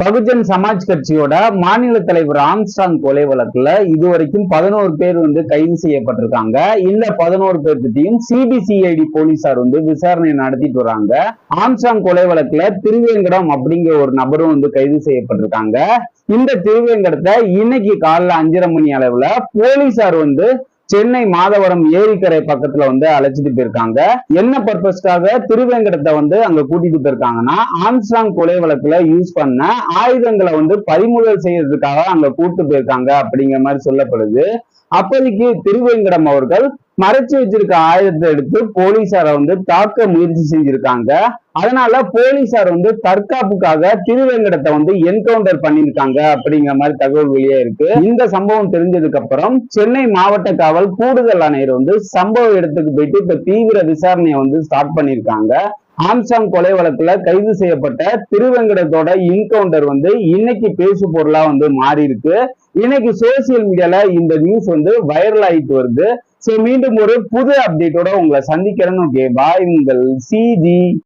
பகுஜன் சமாஜ் கட்சியோட மாநில தலைவர் ஆம்ஸ்டாங் கொலை வழக்குல இது வரைக்கும் பதினோரு பேர் வந்து கைது செய்யப்பட்டிருக்காங்க. இந்த பதினோரு பேர்கிட்டையும் சிபிசிஐடி போலீசார் வந்து விசாரணை நடத்திட்டு வராங்க. ஆம்ஸ்டாங் கொலை வழக்குல திருவேங்கடம் அப்படிங்கிற ஒரு நபரும் வந்து கைது செய்யப்பட்டிருக்காங்க. இந்த திருவேங்கடத்தை இன்னைக்கு காலைல அஞ்சரை மணி அளவுல போலீசார் வந்து சென்னை மாதவரம் ஏரிக்கரை பக்கத்துல வந்து அழைச்சிட்டு போயிருக்காங்க. என்ன பர்பஸ்க்காக திருவேங்கடத்தை வந்து அங்க கூட்டிட்டு போயிருக்காங்கன்னா ஆம்ஸ்டாங் கொலை வழக்குல யூஸ் பண்ண ஆயுதங்களை வந்து பறிமுதல் செய்யறதுக்காக அங்க கூட்டு போயிருக்காங்க அப்படிங்கிற மாதிரி சொல்லப்படுது. அப்போதைக்கு திருவேங்கடம் அவர்கள் மறைச்சு வச்சிருக்க ஆயுதத்தை எடுத்து போலீசாரை வந்து தாக்க முயற்சி செஞ்சிருக்காங்க. அதனால போலீசார் வந்து தற்காப்புக்காக திருவேங்கடத்தை வந்து என்கவுண்டர் பண்ணியிருக்காங்க அப்படிங்கிற மாதிரி தகவல் வெளியே இருக்கு. இந்த சம்பவம் தெரிஞ்சதுக்கு அப்புறம் சென்னை மாவட்ட காவல் கூடுதல் ஆணையர் வந்து சம்பவ இடத்துக்கு போயிட்டு இப்ப தீவிர விசாரணையை வந்து ஸ்டார்ட் பண்ணியிருக்காங்க. ஆம்சாங் கொலை வழக்குல கைது செய்யப்பட்ட திருவெங்கடத்தோட என்கவுண்டர் வந்து இன்னைக்கு பேசு பொருளா வந்து மாறி இருக்கு இன்னைக்கு சோசியல் மீடியால இந்த நியூஸ் வந்து வைரல் ஆயிட்டு வருது. சோ மீண்டும் ஒரு புது அப்டேட்டோட உங்களை சந்திக்கிறேன்னு ஓகே பாய் உங்கள் சிஜி